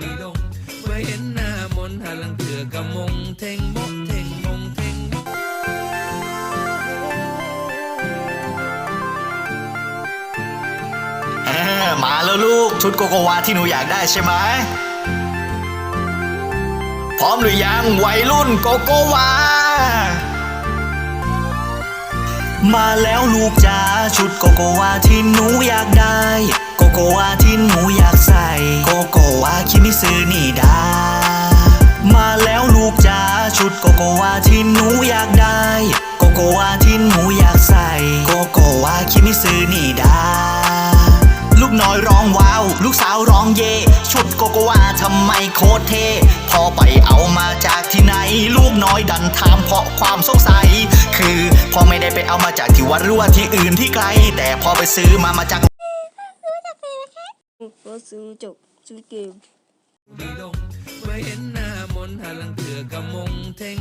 ดีดงเมื่อเห็นหน้ามนหาลังเถื่อกะมงเทงมกเทงมงเทงมกเออมาแล้วลูกชุดโกโกวาที่หนูอยากได้ใช่ไหมพร้อมหรือยังวัยรุ่นโกโกวา มาแล้วลูกจ๋าชุดโกโกวาที่หนูอยากได้ วาคิมิซึนี่ดา มาแล้วลูกจ๋าชุดโกโกวาที่หนูอยากได้ โกโกวาที่หนูอยากใส่ โกโกวาคิมิซึนี่ดา ลูกน้อยร้องว้าว ลูกสาวร้องเย่ชุดโกโกวาทำไมโคตรเท่พอไปเอามาจากที่ไหน ลูกน้อยดันถามเพราะความสงสัย คือพ่อไม่ได้ไปเอามาจากที่วัดหรือว่าที่อื่นที่ไกล แต่พอไปซื้อมามาจากก็ซื้อจบ ซื้อเกม ไม่ดงเมื่อเห็นหน้ามนหาลังเถื่อกะมงเทง